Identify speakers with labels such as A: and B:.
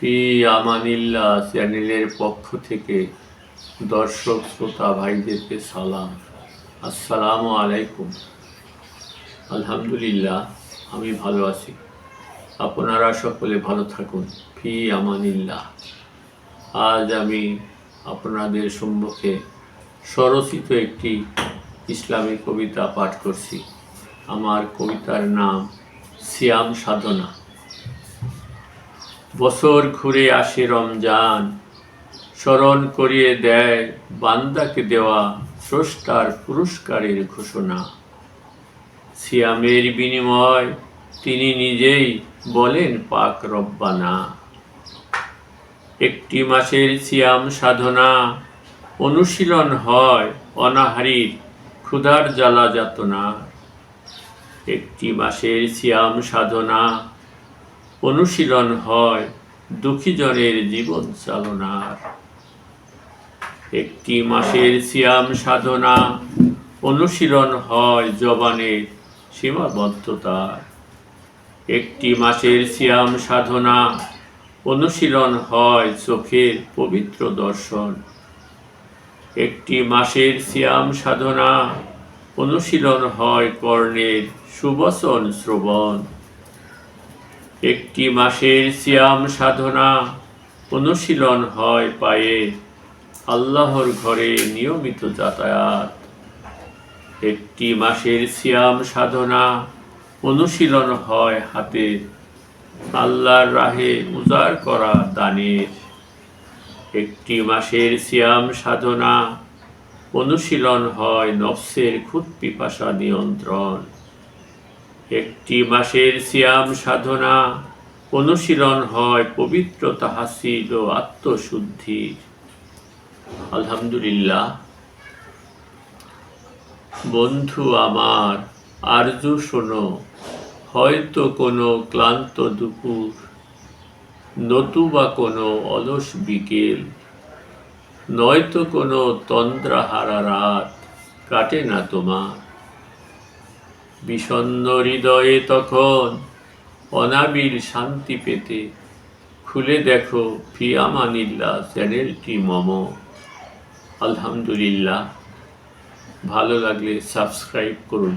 A: ফি আমানিল্লাহ চ্যানেলের পক্ষ থেকে দর্শক শ্রোতা ভাইদেরকে সালাম। আসসালামু আলাইকুম। আলহামদুলিল্লাহ, আমি ভালো আছি। আপনারা সকলে ভালো থাকুন। ফি আমানিল্লাহ। আজ আমি আপনাদের সম্মুখে স্বরচিত একটি ইসলামী কবিতা পাঠ করছি। আমার কবিতার নাম সিয়াম সাধনা। বছর ঘুরে আসে রমজান। স্মরণ করিয়ে দেয় বান্দাকে দেওয়া স্রষ্টার পুরস্কারের ঘোষণা। সিয়ামের বিনিময় তিনি নিজেই বলেন পাক রব্বানা। একটি মাসের সিয়াম সাধনা অনুশীলন হয় অনাহারীর ক্ষুধার জ্বালা যাতনা একটি মাসের সিয়াম সাধনা অনুশীলন হয় দুঃখীজনের জীবন চালনার। একটি মাসের সিয়াম সাধনা অনুশীলন হয় জবানের সীমাবদ্ধতার। একটি মাসের সিয়াম সাধনা অনুশীলন হয় চোখের পবিত্র দর্শন। একটি মাসের সিয়াম সাধনা অনুশীলন হয় কর্ণের সুবচন শ্রবণ। একটি মাসের সিয়াম সাধনা অনুশীলন হয় পায়ে। আল্লাহর ঘরে নিয়মিত যাতায়াত। একটি মাসের সিয়াম সাধনা অনুশীলন হয় হাতে আল্লাহর রাহে উজাড় করা দানের। একটি মাসের সিয়াম সাধনা অনুশীলন হয় নফসের খুদ পিপাসা নিয়ন্ত্রণ। একটি মাসের সিয়াম সাধনা, অনুশীলন হয় পবিত্র তাহাসিল ও আত্মশুদ্ধি আলহামদুলিল্লাহ। বন্ধু আমার আরজু শোনো, হয়তো কোনো ক্লান্ত দুপুর, নতুবা কোনো অলস বিকেল, নয়তো কোনো তন্দ্রাহারা রাত কাটে না তোমার। বিষণ্ণ হৃদয়ে তখন অনাবিল শান্তি পেতে খুলে দেখো ফিয়ামানিল্লা চ্যানেলটি মম। আলহামদুলিল্লাহ। ভালো লাগলে সাবস্ক্রাইব করুন।